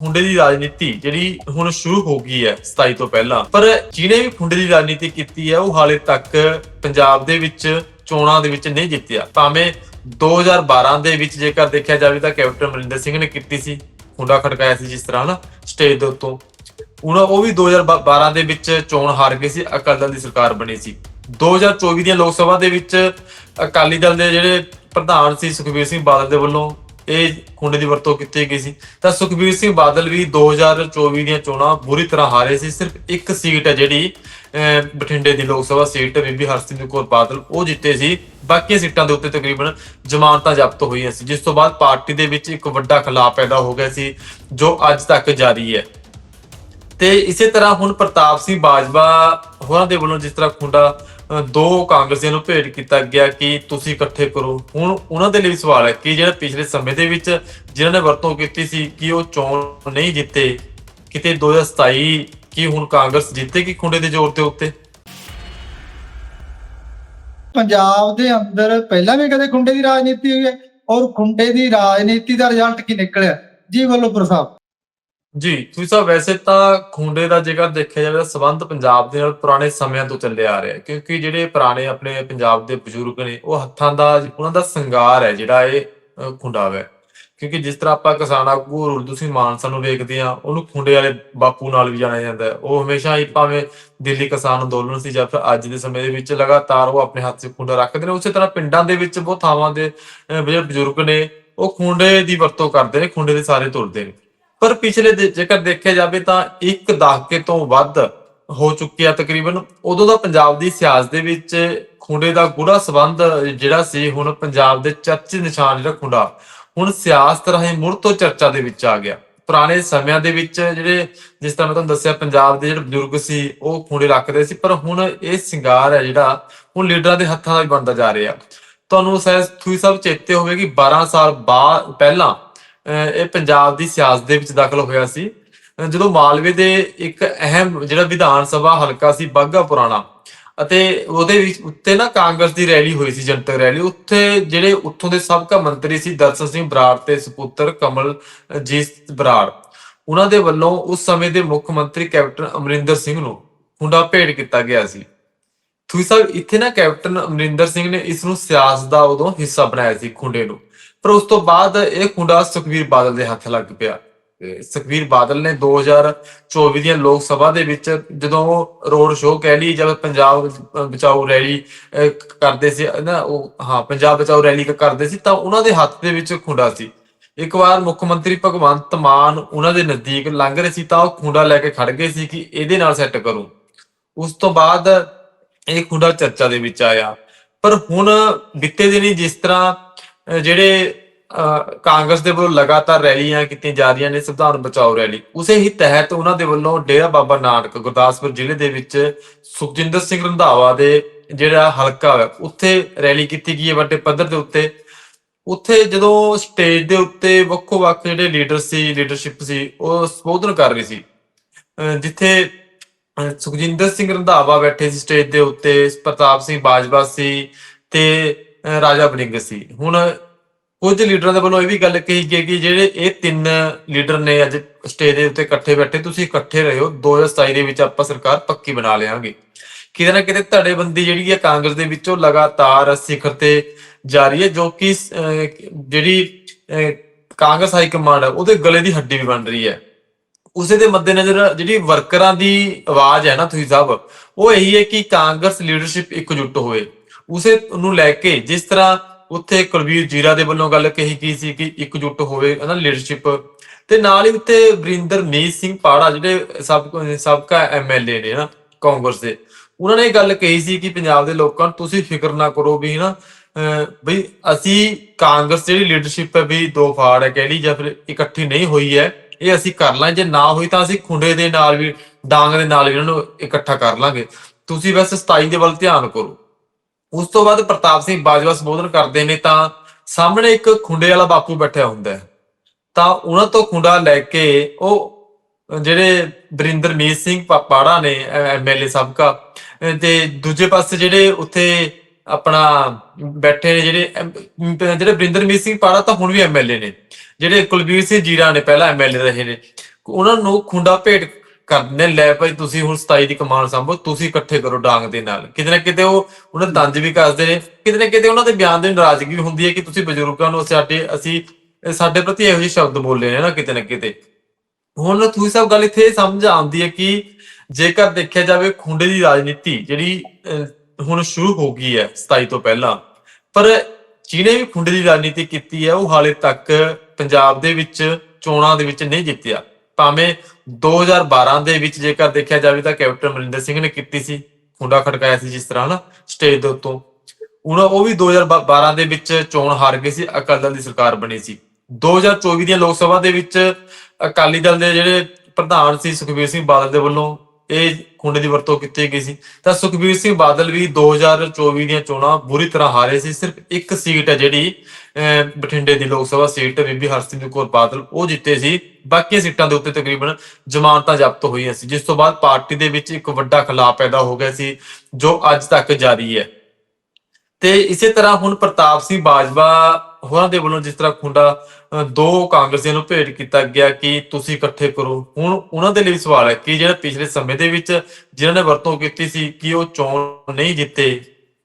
ਖੁੰਡੇ ਦੀ ਰਾਜਨੀਤੀ ਜਿਹੜੀ ਹੁਣ ਸ਼ੁਰੂ ਹੋ ਗਈ ਹੈ 27 ਤੋਂ ਪਹਿਲਾਂ, ਪਰ ਜਿਹਨੇ ਵੀ ਖੁੰਡੇ ਦੀ ਰਾਜਨੀਤੀ ਕੀਤੀ ਹੈ, ਉਹ ਹਾਲੇ ਤੱਕ ਪੰਜਾਬ ਦੇ ਵਿੱਚ, ਚੋਣਾਂ ਦੇ ਵਿੱਚ ਨਹੀਂ ਜਿੱਤਿਆ। ਭਾਵੇਂ 2012 ਦੇ ਵਿੱਚ ਜੇਕਰ ਦੇਖਿਆ ਜਾਵੇ ਤਾਂ ਕੈਪਟਨ ਅਮਰਿੰਦਰ ਸਿੰਘ ਨੇ ਕੀਤੀ ਸੀ, ਖੁੰਡਾ ਖੜਕਾਇਆ ਸੀ ਜਿਸ ਤਰ੍ਹਾਂ ਨਾ ਸਟੇਜ ਦੇ ਉੱਤੋਂ। ਉਹਨਾਂ ਉਹ ਵੀ 2012 ਦੇ ਵਿੱਚ ਚੋਣ ਹਾਰ ਗਏ ਸੀ, ਅਕਾਲੀ ਦਲ ਦੀ ਸਰਕਾਰ ਬਣੀ ਸੀ। 2024 ਦੀਆਂ ਲੋਕ ਸਭਾ ਦੇ ਵਿੱਚ ਅਕਾਲੀ ਦਲ ਦੇ ਜਿਹੜੇ ਪ੍ਰਧਾਨ ਸੀ ਸੁਖਬੀਰ ਸਿੰਘ ਬਾਦਲ ਦੇ ਵੱਲੋਂ ਇਹ ਖੁੰਡੇ ਦੀ ਵਰਤੋਂ ਕੀਤੀ ਗਈ ਸੀ। ਤਾਂ ਸੁਖਬੀਰ ਸਿੰਘ ਬਾਦਲ ਵੀ 2024 ਦੀਆਂ ਚੋਣਾਂ ਬੁਰੀ ਤਰ੍ਹਾਂ ਹਾਰੇ ਸੀ। ਸਿਰਫ ਇੱਕ ਸੀਟ ਹੈ ਜਿਹੜੀ ਬਠਿੰਡੇ ਦੀ ਲੋਕ ਸਭਾ ਸੀਟ ਬੀਬੀ ਹਰਸਿਮਰਤ ਕੌਰ ਬਾਦਲ ਉਹ ਜਿੱਤੇ ਸੀ। ਬਾਕੀ ਸੀਟਾਂ ਦੇ ਉੱਤੇ ਤਕਰੀਬਨ ਜ਼ਮਾਨਤਾਂ ਜ਼ਬਤ ਹੋਈਆਂ ਸੀ। ਜਿਸ ਤੋਂ ਬਾਅਦ ਪਾਰਟੀ ਦੇ ਵਿੱਚ ਇੱਕ ਵੱਡਾ ਖਲਾਅ ਪੈਦਾ ਹੋ ਗਿਆ ਸੀ, ਜੋ ਅੱਜ ਤੱਕ ਜਾਰੀ ਹੈ। ਤੇ ਇਸੇ ਤਰ੍ਹਾਂ ਹੁਣ ਪ੍ਰਤਾਪ ਸਿੰਘ ਬਾਜਵਾ ਹੋਰਾਂ ਦੇ ਵੱਲੋਂ ਜਿਸ ਤਰ੍ਹਾਂ ਖੁੰਡਾ ਦੋ ਕਾਂਗਰਸੀਆਂ ਨੂੰ ਭੇਟ ਕੀਤਾ ਗਿਆ ਕਿ ਤੁਸੀਂ ਇਕੱਠੇ ਕਰੋ। ਹੁਣ ਉਹਨਾਂ ਦੇ ਲਈ ਸਵਾਲ ਹੈ ਕਿ ਜਿਹੜਾ ਪਿਛਲੇ ਸਮੇਂ ਦੇ ਵਿੱਚ ਜਿਨ੍ਹਾਂ ਨੇ ਵਰਤੋਂ ਕੀਤੀ ਸੀ, ਕਿ ਉਹ ਚੋਣ ਨਹੀਂ ਜਿੱਤੇ, ਕਿਤੇ 2027 ਕੀ ਹੁਣ ਕਾਂਗਰਸ ਜਿੱਤੇਗੀ ਖੁੰਡੇ ਦੇ ਜ਼ੋਰ ਦੇ ਉੱਤੇ? ਪੰਜਾਬ ਦੇ ਅੰਦਰ ਪਹਿਲਾਂ ਵੀ ਕਦੇ ਖੁੰਡੇ ਦੀ ਰਾਜਨੀਤੀ ਹੋਈ ਹੈ ਔਰ ਖੁੰਡੇ ਦੀ ਰਾਜਨੀਤੀ ਦਾ ਰਿਜ਼ਲਟ ਕੀ ਨਿਕਲਿਆ? ਜੀ ਵੱਲੋਂ ਪ੍ਰਸਾਦ। ਜੀ ਤੁਸੀਂ ਸਾਹਿਬ ਵੈਸੇ ਤਾਂ ਖੁੰਡੇ ਦਾ ਜੇਕਰ ਦੇਖਿਆ ਜਾਵੇ ਤਾਂ ਸਬੰਧ ਪੰਜਾਬ ਦੇ ਨਾਲ ਪੁਰਾਣੇ ਸਮਿਆਂ ਤੋਂ ਚੱਲੇ ਆ ਰਿਹਾ ਹੈ ਕਿਉਂਕਿ ਜਿਹੜੇ ਪੁਰਾਣੇ ਆਪਣੇ ਪੰਜਾਬ ਦੇ ਬਜ਼ੁਰਗ ਨੇ ਉਹ ਹੱਥਾਂ ਦਾ ਉਹਨਾਂ ਦਾ ਸ਼ਿੰਗਾਰ ਹੈ ਜਿਹੜਾ ਇਹ ਅ, ਖੁੰਡਾ ਹੈ ਕਿਉਂਕਿ ਜਿਸ ਤਰ੍ਹਾਂ ਆਪਾਂ ਕਿਸਾਨ ਆਗੂ ਉਰਦੂ ਸਿੰਘ ਮਾਨਸਾ ਨੂੰ ਵੇਖਦੇ ਆ ਉਹਨੂੰ ਖੁੰਡੇ ਵਾਲੇ ਬਾਪੂ ਨਾਲ ਵੀ ਜਾਣਿਆ ਜਾਂਦਾ ਹੈ। ਉਹ ਹਮੇਸ਼ਾ ਹੀ ਭਾਵੇਂ ਦਿੱਲੀ ਕਿਸਾਨ ਅੰਦੋਲਨ ਸੀ ਜਾਂ ਫਿਰ ਅੱਜ ਦੇ ਸਮੇਂ ਦੇ ਵਿੱਚ ਲਗਾਤਾਰ ਉਹ ਆਪਣੇ ਹੱਥ 'ਚ ਖੁੰਡਾ ਰੱਖਦੇ ਨੇ ਉਸੇ ਤਰ੍ਹਾਂ ਪਿੰਡਾਂ ਦੇ ਵਿੱਚ ਬਹੁਤ ਥਾਵਾਂ ਦੇ ਅ, ਜਿਹੜੇ ਬਜ਼ੁਰਗ ਨੇ ਉਹ ਖੁੰਡੇ ਦੀ ਵਰਤੋਂ ਕਰਦੇ ਨੇ ਖੁੰਡੇ ਦੇ ਸਾਰੇ ਤੁਰਦੇ ਨੇ। ਪਰ ਪਿਛਲੇ ਜੇਕਰ ਦੇਖਿਆ ਜਾਵੇ ਤਾਂ ਇੱਕ ਦਹਾਕੇ ਤੋਂ ਵੱਧ ਹੋ ਚੁੱਕਿਆ ਤਕਰੀਬਨ। ਉਦੋਂ ਦਾ ਪੰਜਾਬ ਦੀ ਸਿਆਸਤ ਦੇ ਵਿੱਚ ਖੁੰਡੇ ਦਾ ਗੂੜਾ ਸਬੰਧ ਜਿਹੜਾ ਸੀ, ਹੁਣ ਪੰਜਾਬ ਦੇ ਚਰਚੇ ਨਿਸ਼ਾਨ ਜਿਹੜਾ ਖੁੰਡਾ, ਹੁਣ ਸਿਆਸਤ ਰਾਹੀਂ ਮੁੜ ਤੋਂ ਚਰਚਾ ਦੇ ਵਿੱਚ ਆ ਗਿਆ। ਪੁਰਾਣੇ ਸਮਿਆਂ ਦੇ ਵਿੱਚ ਜਿਹੜੇ, ਜਿਸ ਤਰ੍ਹਾਂ ਮੈਂ ਤੁਹਾਨੂੰ ਦੱਸਿਆ, ਪੰਜਾਬ ਦੇ ਜਿਹੜੇ ਬਜ਼ੁਰਗ ਸੀ, ਉਹ ਖੁੰਡੇ ਰੱਖਦੇ ਸੀ, ਪਰ ਹੁਣ ਇਹ ਸ਼ਿੰਗਾਰ ਹੈ ਜਿਹੜਾ, ਹੁਣ ਲੀਡਰਾਂ ਦੇ ਹੱਥਾਂ ਦਾ ਵੀ ਬਣਦਾ ਜਾ ਰਿਹਾ। ਤੁਹਾਨੂੰ ਸ਼ਾਇਦ ਤੁਸੀਂ ਸਭ ਚੇਤੇ ਹੋਵੇ ਕਿ 12 ਸਾਲ ਬਾਅਦ ਪਹਿਲਾਂ ਇਹ ਪੰਜਾਬ ਦੀ ਸਿਆਸਤ ਦੇ ਵਿੱਚ ਦਾਖਲ ਹੋਇਆ ਸੀ। ਜਦੋਂ ਮਾਲਵੇ ਦੇ ਇੱਕ ਅਹਿਮ ਜਿਹੜਾ ਵਿਧਾਨ ਸਭਾ ਹਲਕਾ ਸੀ ਬਾਗਾ ਪੁਰਾਣਾ, ਅਤੇ ਉਹਦੇ ਵਿੱਚ ਉੱਤੇ ਨਾ ਕਾਂਗਰਸ ਦੀ ਰੈਲੀ ਹੋਈ ਸੀ, ਜਨਤਕ ਰੈਲੀ। ਉੱਥੇ ਜਿਹੜੇ ਉੱਥੋਂ ਦੇ ਸਾਬਕਾ ਮੰਤਰੀ ਸੀ ਦਰਸ਼ਨ ਸਿੰਘ ਬਰਾੜ ਤੇ ਸੁਪੁੱਤਰ ਕਮਲਜੀਤ ਬਰਾੜ, ਉਹਨਾਂ ਦੇ ਵੱਲੋਂ ਉਸ ਸਮੇਂ ਦੇ ਮੁੱਖ ਮੰਤਰੀ ਕੈਪਟਨ ਅਮਰਿੰਦਰ ਸਿੰਘ ਨੂੰ ਖੁੰਡਾ ਭੇਟ ਕੀਤਾ ਗਿਆ ਸੀ। ਤੁਸੀਂ ਸਾਹਿਬ ਇੱਥੇ ਨਾ ਕੈਪਟਨ ਅਮਰਿੰਦਰ ਸਿੰਘ ਨੇ ਇਸ ਨੂੰ ਸਿਆਸਤ ਦਾ ਉਦੋਂ ਹਿੱਸਾ ਬਣਾਇਆ ਸੀ, ਖੁੰਡੇ ਨੂੰ। ਪਰ ਉਸ ਤੋਂ ਬਾਅਦ ਇਹ ਖੁੰਡਾ ਸੁਖਵੀਰ ਬਾਦਲ ਦੇ ਹੱਥ ਲੱਗ ਪਿਆ। ਤੇ ਸੁਖਵੀਰ ਬਾਦਲ ਨੇ 2024 ਦੀਆਂ ਲੋਕ ਸਭਾ ਦੇ ਵਿੱਚ ਜਦੋਂ ਰੋਡ ਸ਼ੋਅ ਕਹਿ ਲਈ ਜਦ ਪੰਜਾਬ ਬਚਾਓ ਰੈਲੀ ਕਰਦੇ ਸੀ, ਨਾ, ਉਹ, ਹਾਂ, ਪੰਜਾਬ ਬਚਾਓ ਰੈਲੀ ਕਰਦੇ ਸੀ, ਤਾਂ ਉਹਨਾਂ ਦੇ ਹੱਥ ਦੇ ਵਿੱਚ ਖੁੰਡਾ ਸੀ। ਇੱਕ ਵਾਰ ਮੁੱਖ ਮੰਤਰੀ ਭਗਵੰਤ ਮਾਨ ਉਹਨਾਂ ਦੇ ਨਜ਼ਦੀਕ ਲੰਘ ਰਹੇ ਸੀ ਤਾਂ ਉਹ ਖੁੰਡਾ ਲੈ ਕੇ ਖੜ ਗਏ ਸੀ ਕਿ ਇਹਦੇ ਨਾਲ ਸੈੱਟ ਕਰੂੰ। ਉਸ ਤੋਂ ਬਾਅਦ ਇਹ ਖੁੰਡਾ ਚਰਚਾ ਦੇ ਵਿੱਚ ਆਇਆ। ਪਰ ਹੁਣ ਬੀਤੇ ਦਿਨੀ ਜਿਸ ਤਰ੍ਹਾਂ ਜਿਹੜੇ ਅਹ, ਕਾਂਗਰਸ ਦੇ ਵੱਲੋਂ ਲਗਾਤਾਰ ਰੈਲੀਆਂ ਕੀਤੀਆਂ ਜਾ ਰਹੀਆਂ ਨੇ ਸੰਵਿਧਾਨ ਬਚਾਓ ਰੈਲੀ ਉਸੇ ਹੀ ਤਹਿਤ ਉਹਨਾਂ ਦੇ ਵੱਲੋਂ ਡੇਰਾ ਬਾਬਾ ਨਾਨਕ ਗੁਰਦਾਸਪੁਰ ਜ਼ਿਲ੍ਹੇ ਦੇ ਵਿੱਚ ਸੁਖਜਿੰਦਰ ਸਿੰਘ ਰੰਧਾਵਾ ਦੇ ਜਿਹੜਾ ਹਲਕਾ ਹੈ ਉੱਥੇ ਰੈਲੀ ਕੀਤੀ ਗਈ ਹੈ ਵੱਡੇ ਪੱਧਰ ਦੇ ਉੱਤੇ। ਉੱਥੇ ਜਦੋਂ ਸਟੇਜ ਦੇ ਉੱਤੇ ਵੱਖੋ ਵੱਖ ਜਿਹੜੇ ਲੀਡਰ ਸੀ ਲੀਡਰਸ਼ਿਪ ਸੀ ਉਹ ਸੰਬੋਧਨ ਕਰ ਰਹੀ ਸੀ ਅਹ ਜਿੱਥੇ ਸੁਖਜਿੰਦਰ ਸਿੰਘ ਰੰਧਾਵਾ ਬੈਠੇ ਸੀ ਸਟੇਜ ਦੇ ਉੱਤੇ ਪ੍ਰਤਾਪ ਸਿੰਘ ਬਾਜਵਾ ਸੀ ਤੇ ਰਾਜਾ ਬੜਿੰਗ ਸੀ ਹੁਣ ਕੁਝ ਲੀਡਰਾਂ ਦੇ ਵੱਲੋਂ ਇਹ ਵੀ ਗੱਲ ਕਹੀ ਗਈ ਕਿ ਜਿਹੜੇ ਇਹ ਤਿੰਨ ਲੀਡਰ ਨੇ ਅੱਜ ਸਟੇਜ ਦੇ ਉੱਤੇ ਇਕੱਠੇ ਬੈਠੇ, ਤੁਸੀਂ ਇਕੱਠੇ ਰਹੋ 2027 ਦੇ ਵਿੱਚ ਆਪਾਂ ਸਰਕਾਰ ਪੱਕੀ ਬਣਾ ਲਿਆਂਗੇ। ਕਿਤੇ ਨਾ ਕਿਤੇ ਧੜੇਬੰਦੀ ਜਿਹੜੀ ਹੈ ਕਾਂਗਰਸ ਦੇ ਵਿੱਚੋਂ ਲਗਾਤਾਰ ਸਿਖਰ ਤੇ ਜਾਰੀ ਹੈ, ਜੋ ਕਿ ਜਿਹੜੀ ਕਾਂਗਰਸ ਹਾਈ ਕਮਾਂਡ ਹੈ, ਉਹਦੇ ਗਲੇ ਦੀ ਹੱਡੀ ਵੀ ਬਣ ਰਹੀ ਹੈ। ਉਸੇ ਦੇ ਮੱਦੇਨਜ਼ਰ ਜਿਹੜੀ ਵਰਕਰਾਂ ਦੀ ਆਵਾਜ਼ ਹੈ ਨਾ, ਤੁਸੀਂ ਸਾਹਿਬ ਉਹ ਇਹੀ ਹੈ ਕਿ ਕਾਂਗਰਸ ਲੀਡਰਸ਼ਿਪ ਇਕਜੁੱਟ ਹੋਵੇ। ਉਸੇ ਨੂੰ ਲੈ ਕੇ ਜਿਸ ਤਰ੍ਹਾਂ ਉੱਥੇ ਕੁਲਵੀਰ ਜੀਰਾ ਦੇ ਵੱਲੋਂ ਗੱਲ ਕਹੀ ਗਈ ਸੀ ਕਿ ਇਕਜੁੱਟ ਹੋਵੇ ਨਾ ਲੀਡਰਸ਼ਿਪ ਤੇ ਨਾਲ ਹੀ ਉੱਤੇ ਵਰਿੰਦਰ ਮੀਤ ਸਿੰਘ ਪਾੜਾ ਜਿਹੜੇ ਸਬ ਸਾਬਕਾ ਐਮਐਲਏ ਨੇ ਨਾ ਕਾਂਗਰਸ ਦੇ, ਉਹਨਾਂ ਨੇ ਇਹ ਗੱਲ ਕਹੀ ਸੀ ਕਿ ਪੰਜਾਬ ਦੇ ਲੋਕਾਂ ਨੂੰ ਤੁਸੀਂ ਫਿਕਰ ਨਾ ਕਰੋ ਵੀ ਹਨਾ, ਅਹ ਬਈ ਅਸੀਂ ਕਾਂਗਰਸ ਜਿਹੜੀ ਲੀਡਰਸ਼ਿਪ ਹੈ ਵੀ ਦੋ ਫਾੜ ਹੈ ਕਹਿ ਲਈ ਜਾਂ ਫਿਰ ਇਕੱਠੀ ਨਹੀਂ ਹੋਈ ਹੈ, ਇਹ ਅਸੀਂ ਕਰ ਲਾਂ ਜੇ ਨਾ ਹੋਈ ਤਾਂ ਅਸੀਂ ਖੁੰਡੇ ਦੇ ਨਾਲ ਵੀ, ਡਾਂਗ ਦੇ ਨਾਲ ਵੀ ਇਹਨਾਂ ਨੂੰ ਇਕੱਠਾ ਕਰ ਲਾਂਗੇ। ਤੁਸੀਂ ਬਸ 27 ਦੇ ਵੱਲ ਧਿਆਨ ਕਰੋ। ਉਸ ਤੋਂ ਬਾਅਦ ਪ੍ਰਤਾਪ ਸਿੰਘ ਬਾਜਵਾ ਸੰਬੋਧਨ ਕਰਦੇ ਨੇ ਤਾਂ ਸਾਹਮਣੇ ਇੱਕ ਖੁੰਡੇ ਵਾਲਾ ਬਾਪੂ ਬੈਠਿਆ ਹੁੰਦਾ ਹੈ। ਤਾਂ ਉਹਨਾਂ ਤੋਂ ਖੁੰਡਾ ਲੈ ਕੇ ਉਹ ਜਿਹੜੇ ਬਰਿੰਦਰ ਸਿੰਘ ਪਾੜਾ ਨੇ ਐਮਐਲਏ ਸਾਬਕਾ ਤੇ ਦੂਜੇ ਪਾਸੇ ਜਿਹੜੇ ਉੱਥੇ ਆਪਣਾ ਬੈਠੇ ਨੇ ਜਿਹੜੇ ਜਿਹੜੇ ਬਰਿੰਦਰਮੀਤ ਸਿੰਘ ਪਾੜਾ ਤਾਂ ਹੁਣ ਵੀ ਐਮਐਲਏ ਨੇ। ਜਿਹੜੇ ਕੁਲਬੀਰ ਸਿੰਘ ਜੀਰਾ ਨੇ, ਪਹਿਲਾਂ ਐਮਐਲਏ ਰਹੇ ਨੇ। ਉਹਨਾਂ ਨੂੰ ਖੁੰਡਾ ਭੇਟ ਕਰਨੇ ਲੈ ਭਾਈ ਤੁਸੀਂ ਹੁਣ 27 ਦੀ ਕਮਾਨ ਸੰਭੋ ਤੁਸੀਂ ਇਕੱਠੇ ਕਰੋ ਡਾਂਗ ਦੇ ਨਾਲ। ਕਿਤੇ ਨਾ ਕਿਤੇ ਉਹ ਉਹਨਾਂ ਦੇ ਦੰਜ ਵੀ ਕੱਸਦੇ ਨੇ। ਕਿਤੇ ਨਾ ਕਿਤੇ ਉਹਨਾਂ ਦੇ ਬਿਆਨ ਦੇ ਨਾਰਾਜ਼ਗੀ ਵੀ ਹੁੰਦੀ ਹੈ ਕਿ ਤੁਸੀਂ ਬਜ਼ੁਰਗਾਂ ਨੂੰ ਸਾਡੇ ਅਸੀਂ ਸਾਡੇ ਪ੍ਰਤੀ ਇਹੋ ਜਿਹੇ ਸ਼ਬਦ ਬੋਲੇ ਨੇ ਨਾ ਕਿਤੇ ਨਾ ਕਿਤੇ। ਹੁਣ ਤੁਸੀਂ ਸਭ ਗੱਲ ਇੱਥੇ ਸਮਝ ਆਉਂਦੀ ਹੈ ਕਿ ਜੇਕਰ ਦੇਖਿਆ ਜਾਵੇ ਖੁੰਡੇ ਦੀ ਰਾਜਨੀਤੀ ਜਿਹੜੀ ਅਹ, ਹੁਣ ਸ਼ੁਰੂ ਹੋ ਗਈ ਹੈ 27 ਤੋਂ ਪਹਿਲਾਂ ਪਰ ਜਿਹਨੇ ਵੀ ਖੁੰਡੇ ਦੀ ਰਾਜਨੀਤੀ ਕੀਤੀ ਹੈ ਉਹ ਹਾਲੇ ਤੱਕ ਪੰਜਾਬ ਦੇ ਵਿੱਚ ਚੋਣਾਂ ਦੇ ਵਿੱਚ ਨਹੀਂ ਜਿੱਤਿਆ। ਭਾਵੇਂ 2012 ਦੇ ਵਿੱਚ ਜੇਕਰ ਦੇਖਿਆ ਜਾਵੇ ਤਾਂ ਕੈਪਟਨ ਅਮਰਿੰਦਰ ਸਿੰਘ ਨੇ ਕੀਤੀ ਸੀ, ਖੁੰਡਾ ਖੜਕਾਇਆ ਸੀ ਜਿਸ ਤਰ੍ਹਾਂ ਨਾ ਸਟੇਜ ਦੇ ਉੱਤੋਂ। ਉਹਨਾਂ ਉਹ ਵੀ 2012 ਦੇ ਵਿੱਚ ਚੋਣ ਹਾਰ ਗਏ ਸੀ, ਅਕਾਲੀ ਦਲ ਦੀ ਸਰਕਾਰ ਬਣੀ ਸੀ। 2024 ਦੀਆਂ ਲੋਕ ਸਭਾ ਦੇ ਵਿੱਚ ਅਕਾਲੀ ਦਲ ਦੇ ਜਿਹੜੇ ਪ੍ਰਧਾਨ ਸੀ ਸੁਖਬੀਰ ਸਿੰਘ ਬਾਦਲ ਦੇ ਵੱਲੋਂ ਇਹ ਖੁੰਡੇ ਦੀ ਵਰਤੋਂ ਕੀਤੀ ਗਈ ਸੀ। ਤਾਂ ਸੁਖਬੀਰ ਸਿੰਘ ਬਾਦਲ ਵੀ 2024 ਦੀਆਂ ਚੋਣਾਂ ਬੁਰੀ ਤਰ੍ਹਾਂ ਹਾਰੇ ਸੀ। ਸਿਰਫ ਇੱਕ ਸੀਟ ਹੈ ਜਿਹੜੀ ਅਹ, ਬਠਿੰਡੇ ਦੀ ਲੋਕ ਸਭਾ ਸੀਟ ਬੀਬੀ ਹਰਸਿਮਰਤ ਕੌਰ ਬਾਦਲ ਉਹ ਜਿੱਤੇ ਸੀ। ਬਾਕੀ ਸੀਟਾਂ ਦੇ ਉੱਤੇ ਤਕਰੀਬਨ ਜ਼ਮਾਨਤਾਂ ਜ਼ਬਤ ਹੋਈਆਂ ਸੀ। ਜਿਸ ਤੋਂ ਬਾਅਦ ਪਾਰਟੀ ਦੇ ਵਿੱਚ ਇੱਕ ਵੱਡਾ ਖਲਾਅ ਪੈਦਾ ਹੋ ਗਿਆ ਸੀ ਜੋ ਅੱਜ ਤੱਕ ਜਾਰੀ ਹੈ। ਤੇ ਇਸੇ ਤਰ੍ਹਾਂ ਹੁਣ ਪ੍ਰਤਾਪ ਸਿੰਘ ਬਾਜਵਾ ਹੋਰਾਂ ਦੇ ਵੱਲੋਂ ਜਿਸ ਤਰ੍ਹਾਂ ਖੁੰਡਾ ਦੋ ਕਾਂਗਰਸੀਆਂ ਨੂੰ ਭੇਟ ਕੀਤਾ ਗਿਆ ਕਿ ਤੁਸੀਂ ਇਕੱਠੇ ਕਰੋ। ਹੁਣ ਉਹਨਾਂ ਦੇ ਲਈ ਸਵਾਲ ਹੈ ਕਿ ਜਿਹੜਾ ਪਿਛਲੇ ਸਮੇਂ ਦੇ ਵਿੱਚ ਜਿਨ੍ਹਾਂ ਨੇ ਵਰਤੋਂ ਕੀਤੀ ਸੀ ਕਿ ਉਹ ਚੋਣ ਨਹੀਂ ਜਿੱਤੇ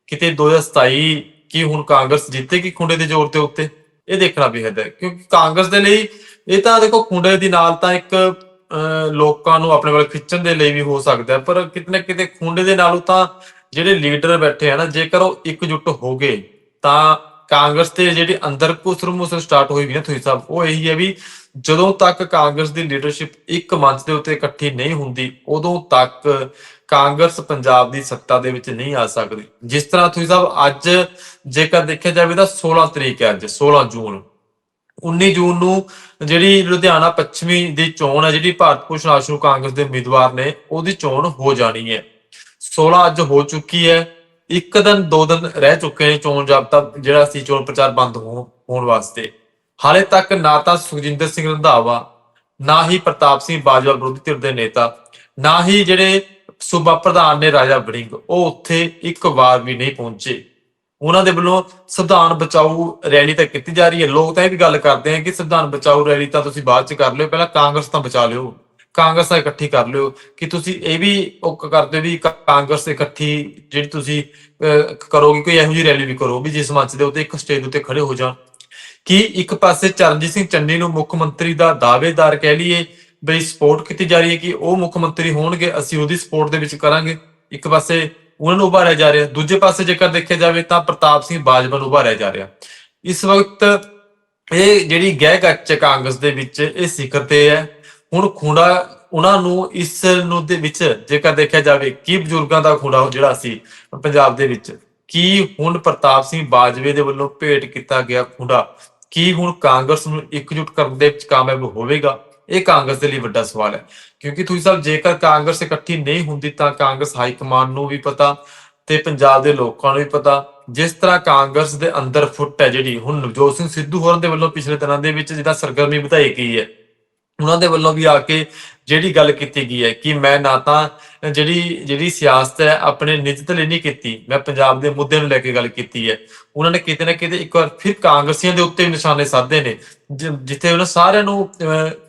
ਕਿਤੇ 2027 ਕੀ ਹੁਣ ਕਾਂਗਰਸ ਜਿੱਤੇਗੀ ਖੁੰਡੇ ਦੇ ਜ਼ੋਰ ਦੇ ਉੱਤੇ? ਇਹ ਦੇਖਣਾ ਬੇਹੱਦ ਹੈ ਕਿਉਂਕਿ ਕਾਂਗਰਸ ਦੇ ਲਈ ਇਹ ਤਾਂ ਦੇਖੋ ਖੁੰਡੇ ਦੀ ਨਾਲ ਤਾਂ ਇੱਕ ਅਹ, ਲੋਕਾਂ ਨੂੰ ਆਪਣੇ ਵੱਲ ਖਿੱਚਣ ਦੇ ਲਈ ਵੀ ਹੋ ਸਕਦਾ ਪਰ ਕਿਤੇ ਨਾ ਕਿਤੇ ਖੁੰਡੇ ਦੇ ਨਾਲੋਂ ਤਾਂ ਜਿਹੜੇ ਲੀਡਰ ਬੈਠੇ ਆ ਨਾ ਜੇਕਰ ਉਹ ਇਕਜੁੱਟ ਹੋ ਗਏ ਤਾਂ ਕਾਂਗਰਸ ਤੇ ਜਿਹੜੀ ਅੰਦਰ ਕੁਸਰ ਸਟਾਰਟ ਹੋਈ ਵੀ ਨਾ ਤੁਸੀਂ ਸਾਹਿਬ ਉਹ ਇਹੀ ਹੈ ਵੀ ਜਦੋਂ ਤੱਕ ਕਾਂਗਰਸ ਦੀ ਲੀਡਰਸ਼ਿਪ ਇੱਕ ਮੰਚ ਦੇ ਉੱਤੇ ਇਕੱਠੀ ਨਹੀਂ ਹੁੰਦੀ, ਉਦੋਂ ਤੱਕ ਕਾਂਗਰਸ ਪੰਜਾਬ ਦੀ ਸੱਤਾ ਦੇ ਵਿੱਚ ਨਹੀਂ ਆ ਸਕਦੀ। ਜਿਸ ਤਰ੍ਹਾਂ ਤੁਸੀਂ ਸਾਹਿਬ ਅੱਜ ਜੇਕਰ ਦੇਖਿਆ ਜਾਵੇ ਤਾਂ 16 ਤਰੀਕ ਹੈ ਅੱਜ 16 ਜੂਨ। 19 ਜੂਨ ਨੂੰ ਜਿਹੜੀ ਲੁਧਿਆਣਾ ਪੱਛਮੀ ਦੀ ਚੋਣ ਹੈ, ਜਿਹੜੀ ਭਾਰਤ ਭੂਸ਼ਣ ਆਸ਼ੂ ਕਾਂਗਰਸ ਦੇ ਉਮੀਦਵਾਰ ਨੇ, ਉਹਦੀ ਚੋਣ ਹੋ ਜਾਣੀ ਹੈ। 16 ਅੱਜ ਹੋ ਚੁੱਕੀ ਹੈ ਇੱਕ ਦਿਨ, ਦੋ ਦਿਨ ਰਹਿ ਚੁੱਕੇ ਨੇ ਚੋਣ ਜਾਬਤਾ, ਜਿਹੜਾ ਸੀ ਚੋਣ ਪ੍ਰਚਾਰ ਬੰਦ ਹੋ- ਹੋਣ ਵਾਸਤੇ। ਹਾਲੇ ਤੱਕ ਨਾ ਤਾਂ ਸੁਖਜਿੰਦਰ ਸਿੰਘ ਰੰਧਾਵਾ, ਨਾ ਹੀ ਪ੍ਰਤਾਪ ਸਿੰਘ ਬਾਜਵਾ ਵਿਰੋਧੀ ਧਿਰ ਦੇ ਨੇਤਾ, ਨਾ ਹੀ ਜਿਹੜੇ ਸੂਬਾ ਪ੍ਰਧਾਨ ਨੇ ਰਾਜਾ ਵੜਿੰਗ, ਉਹ ਉੱਥੇ ਇੱਕ ਵਾਰ ਵੀ ਨਹੀਂ ਪਹੁੰਚੇ। ਉਹਨਾਂ ਦੇ ਵੱਲੋਂ ਸੰਵਿਧਾਨ ਬਚਾਓ ਰੈਲੀ ਤਾਂ ਕੀਤੀ ਜਾ ਰਹੀ ਹੈ। ਲੋਕ ਤਾਂ ਇਹ ਵੀ ਗੱਲ ਕਰਦੇ ਆ ਕਿ ਸੰਵਿਧਾਨ ਬਚਾਓ ਰੈਲੀ ਤਾਂ ਤੁਸੀਂ ਬਾਅਦ ਚ ਕਰ ਲਿਓ, ਪਹਿਲਾਂ ਕਾਂਗਰਸ ਤਾਂ ਬਚਾ ਲਿਓ। ਕਾਂਗਰਸ ਤਾਂ ਇਕੱਠੀ ਕਰ ਲਿਓ ਕਿ ਤੁਸੀਂ ਇਹ ਵੀ ਉਹ ਕਰਦੇ ਵੀ ਕਾਂਗਰਸ ਇਕੱਠੀ ਜਿਹੜੀ ਤੁਸੀਂ ਅਹ, ਕਰੋਗੇ ਕੋਈ ਇਹੋ ਜਿਹੀ ਰੈਲੀ ਵੀ ਕਰੋ ਵੀ ਜਿਸ ਮੰਚ ਦੇ ਉੱਤੇ ਇੱਕ ਸਟੇਜ ਉੱਤੇ ਖੜੇ ਹੋ ਜਾਣ। ਕਿ ਇੱਕ ਪਾਸੇ ਚਰਨਜੀਤ ਸਿੰਘ ਚੰਨੀ ਨੂੰ ਮੁੱਖ ਮੰਤਰੀ ਦਾ ਦਾਅਵੇਦਾਰ ਕਹਿ ਲਈਏ ਬਈ ਸਪੋਰਟ ਕੀਤੀ ਜਾ ਰਹੀ ਹੈ ਕਿ ਉਹ ਮੁੱਖ ਮੰਤਰੀ ਹੋਣਗੇ ਅਸੀਂ ਉਹਦੀ ਸਪੋਰਟ ਦੇ ਵਿੱਚ ਕਰਾਂਗੇ। ਇੱਕ ਪਾਸੇ ਉਹਨਾਂ ਨੂੰ ਉਭਾਰਿਆ ਜਾ ਰਿਹਾ ਦੂਜੇ ਪਾਸੇ ਜੇਕਰ ਦੇਖਿਆ ਜਾਵੇ ਤਾਂ ਪ੍ਰਤਾਪ ਸਿੰਘ ਬਾਜਵਾ ਨੂੰ ਉਭਾਰਿਆ ਜਾ ਰਿਹਾ। ਇਸ ਵਕਤ ਇਹ ਜਿਹੜੀ ਗਹਿ ਗੱਚ ਕਾਂਗਰਸ ਦੇ ਵਿੱਚ ਇਹ ਸਿਖਰ ਤੇ ਹੈ। ਹੁਣ ਖੁੰਡਾ, ਉਹਨਾਂ ਨੂੰ ਇਸ ਨੂੰ ਦੇ ਵਿੱਚ ਜੇਕਰ ਦੇਖਿਆ ਜਾਵੇ, ਕੀ ਬਜ਼ੁਰਗਾਂ ਦਾ ਖੁੰਡਾ ਜਿਹੜਾ ਸੀ ਪੰਜਾਬ ਦੇ ਵਿੱਚ, ਕੀ ਹੁਣ ਪ੍ਰਤਾਪ ਸਿੰਘ ਬਾਜਵੇ ਦੇ ਵੱਲੋਂ ਭੇਟ ਕੀਤਾ ਗਿਆ ਖੁੰਡਾ, ਕੀ ਹੁਣ ਕਾਂਗਰਸ ਨੂੰ ਇਕਜੁੱਟ ਕਰਨ ਦੇ ਵਿੱਚ ਕਾਮਯਾਬ ਹੋਵੇਗਾ? ਇਹ ਕਾਂਗਰਸ ਦੇ ਲਈ ਵੱਡਾ ਸਵਾਲ ਹੈ। ਕਿਉਂਕਿ ਤੁਸੀਂ ਸਾਹਿਬ ਜੇਕਰ ਕਾਂਗਰਸ ਇਕੱਠੀ ਨਹੀਂ ਹੁੰਦੀ ਤਾਂ ਕਾਂਗਰਸ ਹਾਈ ਕਮਾਂਡ ਨੂੰ ਵੀ ਪਤਾ ਤੇ ਪੰਜਾਬ ਦੇ ਲੋਕਾਂ ਨੂੰ ਵੀ ਪਤਾ। ਜਿਸ ਤਰ੍ਹਾਂ ਕਾਂਗਰਸ ਦੇ ਅੰਦਰ ਫੁੱਟ ਹੈ ਜਿਹੜੀ, ਹੁਣ ਨਵਜੋਤ ਸਿੰਘ ਸਿੱਧੂ ਹੋਰਾਂ ਦੇ ਵੱਲੋਂ ਪਿਛਲੇ ਦਿਨਾਂ ਦੇ ਵਿੱਚ ਜਿਹਦਾ ਸਰਗਰਮੀ ਵਧਾਈ ਗਈ ਹੈ ਉਹਨਾਂ ਦੇ ਵੱਲੋਂ ਵੀ ਆ ਕੇ ਜਿਹੜੀ ਗੱਲ ਕੀਤੀ ਗਈ ਹੈ ਕਿ ਮੈਂ ਨਾ ਤਾਂ ਜਿਹੜੀ ਜਿਹੜੀ ਸਿਆਸਤ ਹੈ ਆਪਣੇ ਨਿੱਜਤ ਲਈ ਨਹੀਂ ਕੀਤੀ, ਮੈਂ ਪੰਜਾਬ ਦੇ ਮੁੱਦੇ ਨੂੰ ਲੈ ਕੇ ਗੱਲ ਕੀਤੀ ਹੈ। ਉਹਨਾਂ ਨੇ ਕਿਤੇ ਨਾ ਕਿਤੇ ਇੱਕ ਵਾਰ ਫਿਰ ਕਾਂਗਰਸੀਆਂ ਦੇ ਉੱਤੇ ਨਿਸ਼ਾਨੇ ਸਾਧੇ ਨੇ। ਜਿੱਥੇ ਉਹਨਾਂ ਸਾਰਿਆਂ ਨੂੰ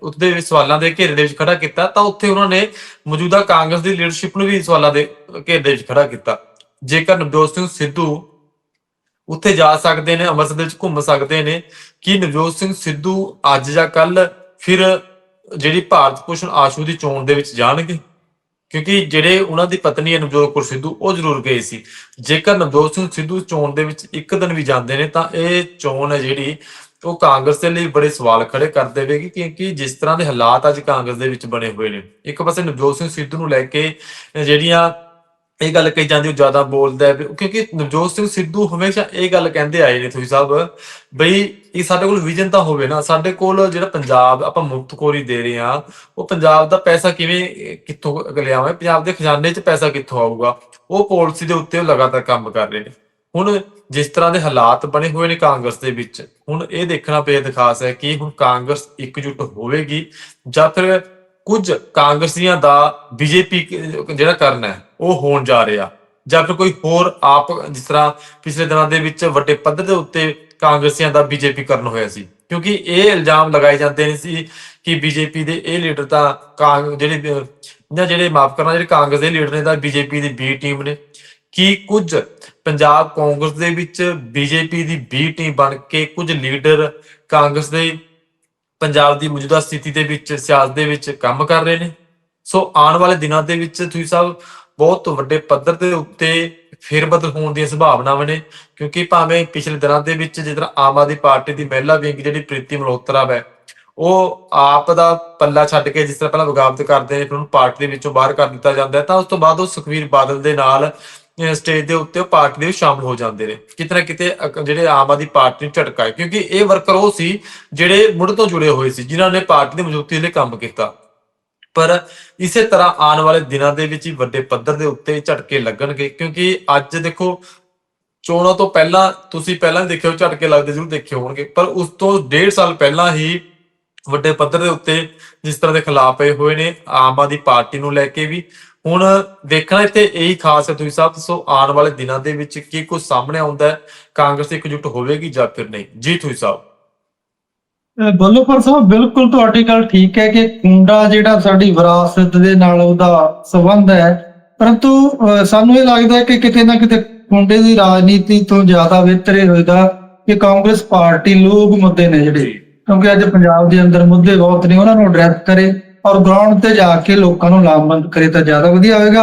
ਉੱਤੇ ਸਵਾਲਾਂ ਦੇ ਘੇਰੇ ਦੇ ਵਿੱਚ ਖੜਾ ਕੀਤਾ, ਤਾਂ ਉੱਥੇ ਉਹਨਾਂ ਨੇ ਮੌਜੂਦਾ ਕਾਂਗਰਸ ਦੀ ਲੀਡਰਸ਼ਿਪ ਨੂੰ ਵੀ ਸਵਾਲਾਂ ਦੇ ਘੇਰੇ ਦੇ ਵਿੱਚ ਖੜਾ ਕੀਤਾ। ਜੇਕਰ ਨਵਜੋਤ ਸਿੰਘ ਸਿੱਧੂ ਉੱਥੇ ਜਾ ਸਕਦੇ ਨੇ, ਅੰਮ੍ਰਿਤਸਰ ਦੇ ਵਿੱਚ ਘੁੰਮ ਸਕਦੇ ਨੇ, ਕਿ ਨਵਜੋਤ ਸਿੰਘ ਸਿੱਧੂ ਅੱਜ ਜਾਂ ਕੱਲ ਫਿਰ ਜਿਹੜੀ ਭਾਰਤ ਭੂਸ਼ਣ ਆਸ਼ੂ ਦੀ ਚੋਣ ਦੇ ਵਿੱਚ ਜਾਣਗੇ? ਕਿਉਂਕਿ ਜਿਹੜੇ ਉਹਨਾਂ ਦੀ ਪਤਨੀ ਹੈ ਨਵਜੋਤ ਕੌਰ ਸਿੱਧੂ, ਉਹ ਜ਼ਰੂਰ ਗਏ ਸੀ। ਜੇਕਰ ਨਵਜੋਤ ਸਿੰਘ ਸਿੱਧੂ ਚੋਣ ਦੇ ਵਿੱਚ ਇੱਕ ਦਿਨ ਵੀ ਜਾਂਦੇ ਨੇ, ਤਾਂ ਇਹ ਚੋਣ ਹੈ ਜਿਹੜੀ ਉਹ ਕਾਂਗਰਸ ਦੇ ਲਈ ਬੜੇ ਸਵਾਲ ਖੜੇ ਕਰ ਦੇਵੇਗੀ, ਕਿਉਂਕਿ ਜਿਸ ਤਰ੍ਹਾਂ ਦੇ ਹਾਲਾਤ ਅੱਜ ਕਾਂਗਰਸ ਦੇ ਵਿੱਚ ਬਣੇ ਹੋਏ ਨੇ। ਇੱਕ ਪਾਸੇ ਨਵਜੋਤ ਸਿੰਘ ਸਿੱਧੂ ਨੂੰ ਲੈ ਕੇ ਜਿਹੜੀਆਂ ਇਹ ਗੱਲ ਕਹੀ ਜਾਂਦੀ ਉਹ ਜ਼ਿਆਦਾ ਬੋਲਦਾ ਹੈ ਕਿਉਂਕਿ ਨਵਜੋਤ ਸਿੰਘ ਸਿੱਧੂ ਹਮੇਸ਼ਾ ਇਹ ਗੱਲ ਕਹਿੰਦੇ ਆਏ ਨੇ ਤੁਸੀਂ ਸਾਹਿਬ ਬਈ ਇਹ ਸਾਡੇ ਕੋਲ ਵਿਜ਼ਨ ਤਾਂ ਹੋਵੇ ਨਾ, ਸਾਡੇ ਕੋਲ ਜਿਹੜਾ ਪੰਜਾਬ ਆਪਾਂ ਮੁਫਤ ਦੇ ਰਹੇ ਆ ਉਹ ਪੰਜਾਬ ਦਾ ਪੈਸਾ ਕਿਵੇਂ ਕਿੱਥੋਂ ਲਿਆਵਾਂ ਪੰਜਾਬ ਦੇ ਖਜ਼ਾਨੇ 'ਚ ਪੈਸਾ ਕਿੱਥੋਂ ਆਊਗਾ? ਉਹ ਪਾਲਿਸੀ ਦੇ ਉੱਤੇ ਉਹ ਲਗਾਤਾਰ ਕੰਮ ਕਰ ਰਹੇ ਨੇ। ਹੁਣ ਜਿਸ ਤਰ੍ਹਾਂ ਦੇ ਹਾਲਾਤ ਬਣੇ ਹੋਏ ਨੇ ਕਾਂਗਰਸ ਦੇ ਵਿੱਚ, ਹੁਣ ਇਹ ਦੇਖਣਾ ਬੇहद ਖਾਸ ਹੈ ਕਿ ਹੁਣ ਕਾਂਗਰਸ ਇਕਜੁੱਟ ਹੋਵੇਗੀ ਜਾਂ ਫਿਰ ਕੁਝ ਕਾਂਗਰਸੀਆਂ ਦਾ ਬੀਜੇਪੀ ਜਿਹੜਾ ਕਰਨਾ ਹੈ, ਉਹ ਹੋਣ ਜਾ ਰਿਹਾ। ਜਾਂ ਫਿਰ ਕੋਈ ਹੋਰ ਆਪ ਜਿਸ ਤਰ੍ਹਾਂ ਪਿਛਲੇ ਦਿਨਾਂ ਦੇ ਵਿੱਚ ਵੱਡੇ ਪੱਧਰ ਦੇ ਉੱਤੇ ਕਾਂਗਰਸੀਆਂ ਦਾ ਬੀਜੇਪੀ ਕਰਨ ਹੋਇਆ ਸੀ। ਕਿਉਂਕਿ ਇਹ ਇਲਜ਼ਾਮ ਲਗਾਏ ਜਾਂਦੇ ਨੇ ਸੀ ਕਿ ਬੀਜੇਪੀ ਦੇ ਇਹ ਲੀਡਰ ਤਾਂ ਕਾਂਗ ਜਿਹੜੇ ਜਾਂ ਜਿਹੜੇ ਮਾਫ ਕਰਨਾ, ਜਿਹੜੇ ਕਾਂਗਰਸ ਦੇ ਲੀਡਰ ਨੇ ਤਾਂ ਬੀਜੇਪੀ ਦੀ ਬੀ ਟੀਮ ਨੇ। ਕੀ ਕੁਝ ਪੰਜਾਬ ਕਾਂਗਰਸ ਦੇ ਵਿੱਚ ਬੀਜੇਪੀ ਦੀ ਬੀ ਟੀਮ ਬਣ ਕੇ ਕੁਝ ਲੀਡਰ ਕਾਂਗਰਸ ਦੇ ਪੰਜਾਬ ਦੀ ਮੌਜੂਦਾ ਸਥਿਤੀ ਦੇ ਵਿੱਚ, ਸਿਆਸਤ ਦੇ ਵਿੱਚ ਕੰਮ ਕਰ ਰਹੇ ਨੇ। ਸੋ ਆਉਣ ਵਾਲੇ ਦਿਨਾਂ ਦੇ ਵਿੱਚ ਤੁਸੀਂ ਸਾਹਿਬ ਬਹੁਤ ਵੱਡੇ ਪੱਧਰ ਦੇ ਉੱਤੇ ਫੇਰਬਦਲ ਹੋਣ ਦੀਆਂ ਸੰਭਾਵਨਾਵਾਂ ਨੇ, ਕਿਉਂਕਿ ਭਾਵੇਂ ਪਿਛਲੇ ਦਿਨਾਂ ਦੇ ਵਿੱਚ ਜਿਸ ਤਰ੍ਹਾਂ ਆਮ ਆਦਮੀ ਪਾਰਟੀ ਦੀ ਮਹਿਲਾ ਵਿੰਗ ਜਿਹੜੀ ਪ੍ਰੀਤੀ ਮਲਹੋਤਰਾ ਹੈ ਉਹ ਆਪ ਦਾ ਪੱਲਾ ਛੱਡ ਕੇ ਜਿਸ ਤਰ੍ਹਾਂ ਪਹਿਲਾਂ ਬਗਾਵਤ ਕਰਦੇ ਨੇ, ਫਿਰ ਉਹਨੂੰ ਪਾਰਟੀ ਦੇ ਵਿੱਚੋਂ ਬਾਹਰ ਕਰ ਦਿੱਤਾ ਜਾਂਦਾ ਹੈ, ਤਾਂ ਉਸ ਤੋਂ ਬਾਅਦ ਉਹ ਸੁਖਵੀਰ ਬਾਦਲ ਦੇ ਨਾਲ ਸਟੇਜ ਦੇ ਉੱਤੇ ਉਹ ਪਾਰਟੀ ਦੇ ਵਿੱਚ ਸ਼ਾਮਲ ਹੋ ਜਾਂਦੇ ਨੇ। ਕਿਤੇ ਕਿਤੇ ਜਿਹੜੇ ਆਮ ਆਦਮੀ ਪਾਰਟੀ ਨੂੰ ਝਟਕਾ ਕਿਉਂਕਿ ਇਹ ਵਰਕਰ ਉਹ ਸੀ ਜਿਹੜੇ ਮੁੱਢ ਤੋਂ ਜੁੜੇ ਹੋਏ ਸੀ, ਜਿਨ੍ਹਾਂ ਨੇ ਪਾਰਟੀ ਦੀ ਮਜ਼ਬੂਤੀ ਲਈ ਕੰਮ ਕੀਤਾ। ਪਰ ਇਸੇ ਤਰ੍ਹਾਂ ਆਉਣ ਵਾਲੇ ਦਿਨਾਂ ਦੇ ਵਿੱਚ ਹੀ ਵੱਡੇ ਪੱਧਰ ਦੇ ਉੱਤੇ ਝਟਕੇ ਲੱਗਣਗੇ। ਕਿਉਂਕਿ ਅੱਜ ਦੇਖੋ, ਚੋਣਾਂ ਤੋਂ ਪਹਿਲਾਂ, ਤੁਸੀਂ ਪਹਿਲਾਂ ਦੇਖਿਓ, ਝਟਕੇ ਲੱਗਦੇ ਜ਼ਰੂਰ ਦੇਖੇ ਹੋਣਗੇ। ਪਰ ਉਸ ਤੋਂ ਡੇਢ ਸਾਲ ਪਹਿਲਾਂ ਹੀ ਵੱਡੇ ਪੱਧਰ ਦੇ ਉੱਤੇ ਜਿਸ ਤਰ੍ਹਾਂ ਦੇ ਖਿਲਾਫ ਪਏ ਹੋਏ ਨੇ, ਆਮ ਆਦਮੀ ਪਾਰਟੀ ਨੂੰ ਲੈ ਕੇ ਵੀ ਹੁਣ ਦੇਖਣਾ ਇੱਥੇ ਇਹੀ ਖਾਸ ਹੈ ਤੁਸੀਂ ਸਾਹਿਬ ਸੋ ਆਉਣ ਵਾਲੇ ਦਿਨਾਂ ਦੇ ਵਿੱਚ ਕੀ ਕੁਝ ਸਾਹਮਣੇ ਆਉਂਦਾ ਹੈ ਕਾਂਗਰਸ ਇਕਜੁੱਟ ਹੋਵੇਗੀ ਜਾਂ ਫਿਰ ਨਹੀਂ? ਜੀ ਤੁਸੀਂ ਸਾਹਿਬ ਬੱਲੋਪੁਰ ਸਾਹਿਬ ਬਿਲਕੁਲ ਤੁਹਾਡੀ ਗੱਲ ਠੀਕ ਹੈ ਕਿ ਕੁੰਡਾ ਜਿਹੜਾ ਸਾਡੀ ਵਿਰਾਸਤ ਦੇ ਨਾਲ ਉਹਦਾ ਸੰਬੰਧ ਹੈ। ਪਰੰਤੂ ਸਾਨੂੰ ਇਹ ਲੱਗਦਾ ਹੈ ਕਿ ਕਿਤੇ ਨਾ ਕਿਤੇ ਕੁੰਡੇ ਦੀ ਰਾਜਨੀਤੀ ਤੋਂ ਜ਼ਿਆਦਾ ਬਿਹਤਰ ਹੋਏਗਾ ਕਿ ਕਾਂਗਰਸ ਪਾਰਟੀ ਲੋਕ ਮੁੱਦੇ ਨੇ ਜਿਹੜੇ। ਕਿਉਂਕਿ ਅੱਜ ਪੰਜਾਬ ਦੇ ਅੰਦਰ ਮੁੱਦੇ ਬਹੁਤ ਨੇ ਉਹਨਾਂ ਨੂੰ ਐਡਰੈਸ ਕਰੇ। ਔਰ ਗਰਾਊਂਡ ਤੇ ਜਾ ਕੇ ਲੋਕਾਂ ਨੂੰ ਲਾਮਬੰਦ ਕਰੇ ਤਾਂ ਜ਼ਿਆਦਾ ਵਧੀਆ ਹੋਵੇਗਾ